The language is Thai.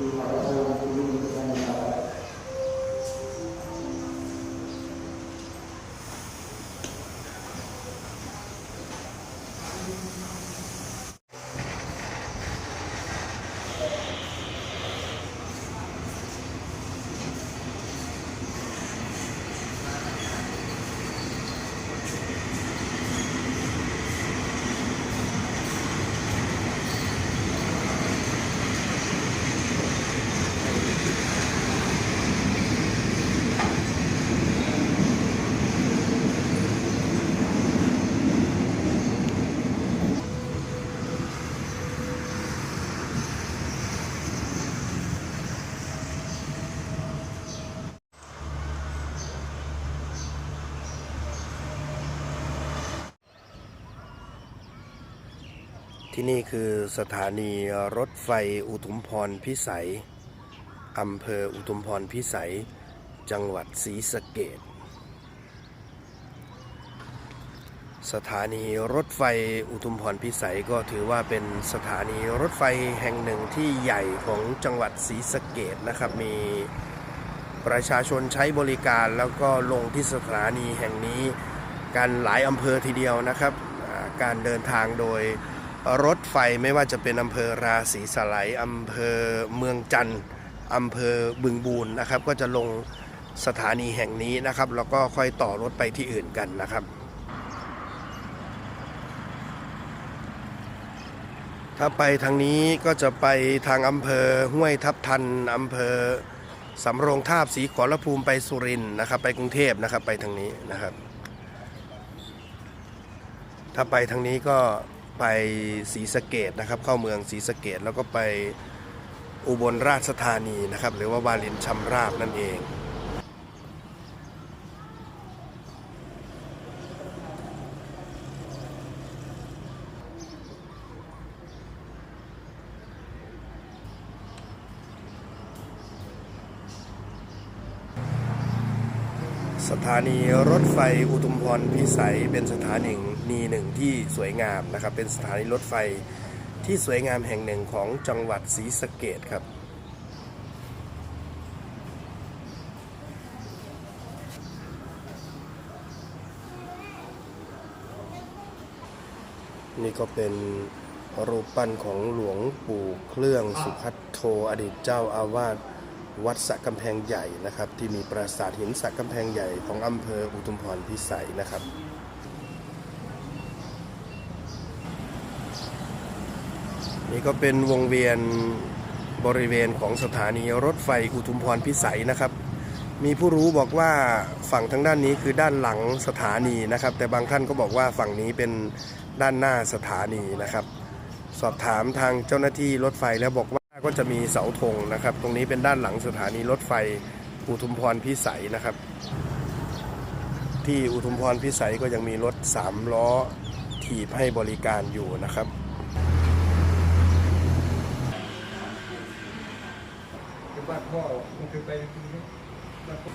Amen. ที่นี่คือสถานีรถไฟอุทุมพรพิสัย อำเภออุทุมพรพิสัย จังหวัดศรีสะเกดสถานีรถไฟอุทุมพรพิสัยก็ถือว่าเป็นสถานีรถไฟแห่งหนึ่งที่ใหญ่ของจังหวัดศรีสะเกดนะครับ มีประชาชนใช้บริการแล้วก็ลงที่สถานีแห่งนี้ กันหลายอำเภอทีเดียวนะครับ การเดินทางโดย รถไฟไม่ว่าจะเป็นอำเภอราศีสไลยอำเภอเมืองจันทร์อำเภอบึงบูนนะครับ ก็จะลงสถานีแห่งนี้นะครับ แล้วก็ค่อยต่อรถไปที่อื่นกันนะครับ ถ้าไปทางนี้ก็จะไปทางอำเภอห้วยทับทันอำเภอสำโรงทาบสีขอรภูมิไปสุรินทร์นะครับ ไปกรุงเทพนะครับไปทางนี้นะครับ ถ้าไปทางนี้ก็ ไปศรีสะเกดนะครับ เข้าเมืองศรีสะเกดแล้วก็ไปอุบลราชธานีนะครับ หรือว่าวาลินชำราบนั่นเองสถานีรถไฟอุทุมพรพิสัยเป็นสถานี นีหนึ่งที่สวยงามนะครับ เป็นสถานีรถไฟที่สวยงามแห่งหนึ่งของจังหวัดศรีสะเกดครับ นี่ก็เป็นรูปปั้นของหลวงปู่เครื่องสุพัทโทอดีตเจ้าอาวาสวัดสะกำแพงใหญ่นะครับ ที่มีปราสาทหินสะกำแพงใหญ่ของอำเภออุทุมพรพิสัยนะครับ นี่ก็เป็นวงเวียนบริเวณของสถานีรถไฟอุทุมพรพิสัยนะครับ มีผู้รู้บอกว่าฝั่งทางด้านนี้คือด้านหลังสถานีนะครับ แต่บางท่านก็บอกว่าฝั่งนี้เป็นด้านหน้าสถานีนะครับ สอบถามทางเจ้าหน้าที่รถไฟแล้วบอกว่าก็จะมีเสาธงนะครับ ตรงนี้เป็นด้านหลังสถานีรถไฟอุทุมพรพิสัยนะครับ ที่อุทุมพรพิสัยก็ยังมีรถสามล้อถีบให้บริการอยู่นะครับ คือบ้านพ่